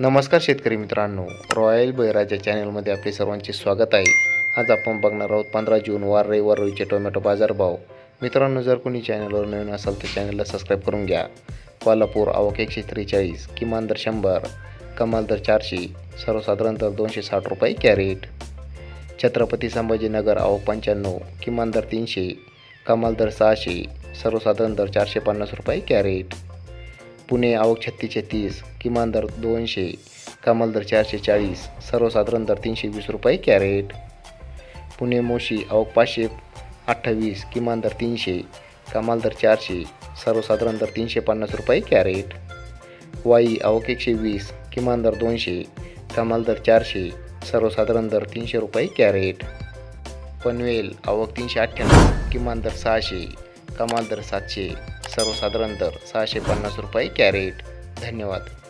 नमस्कार शेतकरी मित्रांनो. रॉयल बैराजा चॅनलमध्ये आपले सर्वांचे स्वागत आहे. आज आपण बघणार आहोत पंधरा जून वार रविवार रोजीचे टोमॅटो बाजारभाव मित्रांनो जर कोणी चॅनलवर नवीन असाल तर चॅनलला सबस्क्राईब करून घ्या. कोल्हापूर आवक एकशे त्रेचाळीस किमान दर शंभर कमाल दर चारशे सर्वसाधारण दर दोनशे साठ रुपये कॅरेट. छत्रपती संभाजीनगर आवक पंच्याण्णव किमान दर तीनशे कमाल दर सहाशे सर्वसाधारण दर चारशे पन्नास रुपये कॅरेट. पुणे आवक छत्तीस छत्तीस किमान दर दोनशे कमाल दर चारशे चाळीस सर्वसाधारण दर तीनशे वीस रुपये कॅरेट. पुणे मोशी आवक पाचशे अठ्ठावीस किमान दर तीनशे कमाल दर चारशे सर्वसाधारण दर तीनशे पन्नास रुपये कॅरेट. वाई आवक एकशे वीस किमान दर दोनशे कमाल दर चारशे सर्वसाधारण दर तीनशे रुपये कॅरेट. पनवेल आवक तीनशे अठ्ठ्याण्णव किमान दर सहाशे कमाल दर सातशे सर्वसाधारण दर सहाशे पन्नास रुपये कॅरेट? धन्यवाद.